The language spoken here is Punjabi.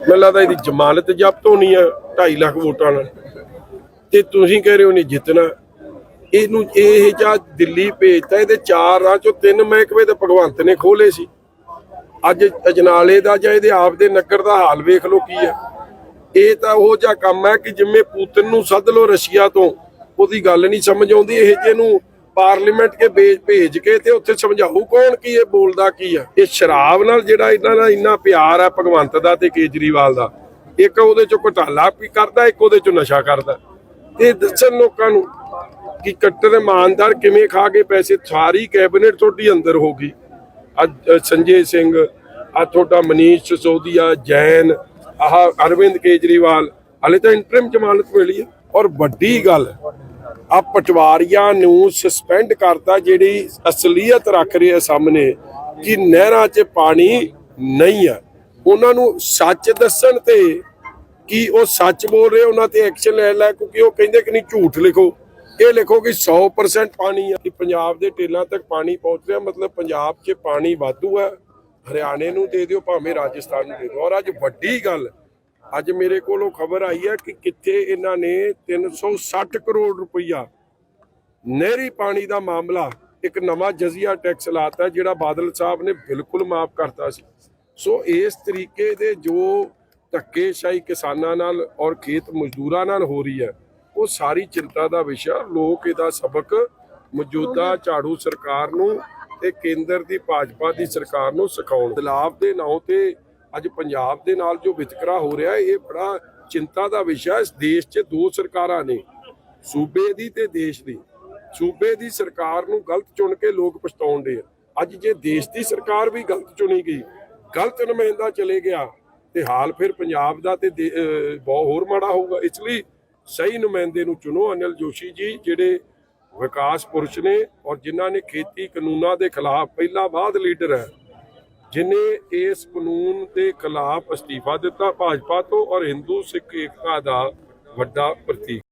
ਮੈਨੂੰ ਲੱਗਦਾ ਇਹਦੀ ਜ਼ਮਾਨਤ ਜ਼ਬਤ ਹੋਣੀ ਆ 2.5 ਲੱਖ ਵੋਟਾਂ ਨਾਲ। ਤੇ ਤੁਸੀਂ ਕਹਿ ਰਹੇ ਹੋ ਨਹੀਂ ਜਿੱਤਣਾ। ਇਹਨੂੰ ਇਹ ਜਾਂ ਦਿੱਲੀ ਭੇਜਤਾ, ਇਹਦੇ ਚਾਰ ਰਾਹ ਚੋਂ ਤਿੰਨ ਮਹਿਕਮੇ ਤੇ ਭਗਵੰਤ ਨੇ ਖੋਲੇ ਸੀ। ਅੱਜ ਅਜਨਾਲੇ ਦਾ ਜਾਂ ਇਹਦੇ ਆਪ ਦੇ ਨਗਰ ਦਾ ਹਾਲ ਵੇਖ ਲੋ ਕੀ ਆ। ਇਹ ਤਾਂ ਉਹ ਜਿਹਾ ਕੰਮ ਹੈ ਕਿ ਜਿਵੇਂ ਪੂਤਨ ਨੂੰ ਸੱਦ ਲੋ ਰਸ਼ੀਆ ਤੋਂ, ਉਹਦੀ ਗੱਲ ਨਹੀਂ ਸਮਝ ਆਉਂਦੀ, ਇਹ ਜਿਹਨੂੰ ਪਾਰਲੀਮੈਂਟ ਕੇ ਭੇਜ ਭੇਜ ਕੇ ਤੇ ਉੱਥੇ ਸਮਝਾਊ ਕੌਣ ਕੀ ਇਹ ਬੋਲਦਾ ਕੀ ਆ ਇਹ ਸ਼ਰਾਬ ਨਾਲ ਜਿਹੜਾ ਇਹਨਾਂ ਦਾ ਇੰਨਾ ਪਿਆਰ ਹੈ ਭਗਵੰਤ ਦਾ ਤੇ ਕੇਜਰੀਵਾਲ ਦਾ, ਇੱਕ ਉਹਦੇ ਚੋਂ ਘੁਟਾਲਾ ਵੀ ਕਰਦਾ, ਇੱਕ ਉਹਦੇ ਚੋਂ ਨਸ਼ਾ ਕਰਦਾ। ਇਹ ਦੱਸਣ ਲੋਕਾਂ ਨੂੰ ਕਿ ਕੱਟਰ ਇਮਾਨਦਾਰ ਕਿਵੇਂ ਖਾ ਕੇ ਪੈਸੇ, ਸਾਰੀ ਕੈਬਨਿਟ ਤੁਹਾਡੀ ਅੰਦਰ ਹੋ ਗਈ। ਅੱਜ ਸੰਜੇ ਸਿੰਘ, ਆ ਤੁਹਾਡਾ ਮਨੀਸ਼ ਸਿਸੋਦੀਆ, ਜੈਨ, ਆਹ ਅਰਵਿੰਦ ਕੇਜਰੀਵਾਲ, ਹਲੇ ਤਾਂ ਇੰਟਰਮ ਜ਼ਮਾਨਤ ਮਿਲੀ ਹੈ। ਔਰ ਵੱਡੀ ਗੱਲ ਆ ਪਟਵਾਰੀਆਂ ਨੂੰ ਸਸਪੈਂਡ ਕਰਤਾ, ਜਿਹੜੀ ਅਸਲੀਅਤ ਰੱਖ ਰਹੇ ਆ ਸਾਹਮਣੇ ਕਿ ਨਹਿਰਾਂ 'ਚ ਪਾਣੀ ਨਹੀਂ ਆ। ਉਹਨਾਂ ਨੂੰ ਸੱਚ ਦੱਸਣ ਤੇ ਕਿ ਉਹ ਸੱਚ ਬੋਲ ਰਹੇ, ਉਹਨਾਂ ਤੇ ਐਕਸ਼ਨ ਲੈ ਲੈ, ਕਿਉਂਕਿ ਉਹ ਕਹਿੰਦੇ ਕਿ ਨਹੀਂ, ਝੂਠ ਲਿਖੋ। ਇਹ ਲਿਖੋ ਕਿ 100% ਪਾਣੀ ਆ। ਕਿ ਪੰਜਾਬ ਦੇ ਟੇਲਾਂ ਤੱਕ ਪਾਣੀ ਪਹੁੰਚ ਰਿਹਾ, ਮਤਲਬ ਪੰਜਾਬ 'ਚ ਪਾਣੀ ਵਾਧੂ ਹੈ ਹਰਿਆਣੇ ਨੂੰ ਦੇ ਦਿਓ, ਭਾਵੇਂ ਰਾਜਸਥਾਨ ਨੂੰ ਦੇ ਦਿਓ। ਔਰ ਅੱਜ ਵੱਡੀ ਗੱਲ ਅੱਜ ਮੇਰੇ ਕੋਲੋਂ ਖਬਰ ਆਈ ਹੈ ਕਿ ਕਿੱਥੇ ਇਹਨਾਂ ਨੇ 360 ਕਰੋੜ ਰੁਪਈਆ ਨਹਿਰੀ ਪਾਣੀ ਦਾ ਮਾਮਲਾ ਇੱਕ ਨਵਾਂ ਜਜ਼ੀਆ ਟੈਕਸ ਲਾਤਾ ਜਿਹੜਾ ਬਾਦਲ ਸਾਹਿਬ ਨੇ ਬਿਲਕੁਲ ਮਾਫ ਕਰਤਾ ਸੀ। ਸੋ ਇਸ ਤਰੀਕੇ ਦੇ ਜੋ ਧੱਕੇਸ਼ਾਹੀ ਕਿਸਾਨਾਂ ਨਾਲ ਔਰ ਖੇਤ ਮਜ਼ਦੂਰਾਂ ਨਾਲ ਹੋ ਰਹੀ ਹੈ ਉਹ ਸਾਰੀ ਚਿੰਤਾ ਦਾ ਵਿਸ਼ਾ ਲੋਕ ਇਹਦਾ ਸਬਕ ਮੌਜੂਦਾ ਝਾੜੂ ਸਰਕਾਰ ਨੂੰ ਤੇ ਕੇਂਦਰ ਦੀ ਭਾਜਪਾ ਦੀ ਸਰਕਾਰ ਨੂੰ ਸਿਖਾਉਣ। ਬਦਲਾਵ ਦੇ ਨਾਂ ਤੇ ਅੱਜ ਪੰਜਾਬ ਦੇ ਨਾਲ ਜੋ ਵਿਤਕਰਾ ਹੋ ਰਿਹਾ ਇਹ ਬੜਾ ਚਿੰਤਾ ਦਾ ਵਿਸ਼ਾ ਇਸ ਦੇਸ਼ 'ਚ ਦੋ ਸਰਕਾਰਾਂ ਨੇ, ਸੂਬੇ ਦੀ ਤੇ ਦੇਸ਼ ਦੀ। ਸੂਬੇ ਦੀ ਸਰਕਾਰ ਨੂੰ ਗਲਤ ਚੁਣ ਕੇ ਲੋਕ ਪਛਤਾਉਂਦੇ ਆ। ਅੱਜ ਜੇ ਦੇਸ਼ ਦੀ ਸਰਕਾਰ ਵੀ ਗਲਤ ਚੁਣੀ ਗਈ, ਗਲਤ ਨੁਮਾਇੰਦਾ ਚਲੇ ਗਿਆ, ਤੇ ਹਾਲ ਫਿਰ ਪੰਜਾਬ ਦਾ ਤੇ ਦੇ- ਬਹੁਤ ਹੋਰ ਮਾੜਾ ਹੋਊਗਾ। ਇਸ ਲਈ ਸਹੀ ਨੁਮਾਇੰਦੇ ਨੂੰ ਚੁਣੋ, ਅਨਿਲ ਜੋਸ਼ੀ ਜੀ, ਜਿਹੜੇ ਵਿਕਾਸ ਪੁਰਸ਼ ਨੇ ਔਰ ਜਿਨ੍ਹਾਂ ਨੇ ਖੇਤੀ ਕਾਨੂੰਨਾਂ ਦੇ ਖਿਲਾਫ ਪਹਿਲਾ ਬਾਅਦ ਲੀਡਰ ਹੈ। ਜਿਨੇ ਇਸ ਕਾਨੂੰਨ ਦੇ ਖਿਲਾਫ ਅਸਤੀਫਾ ਦਿੱਤਾ, ਭਾਜਪਾ ਤੋਂ ਔਰ ਹਿੰਦੂ ਸਿੱਖ ਏਕਤਾ ਦਾ ਵੱਡਾ ਪ੍ਰਤੀਕ।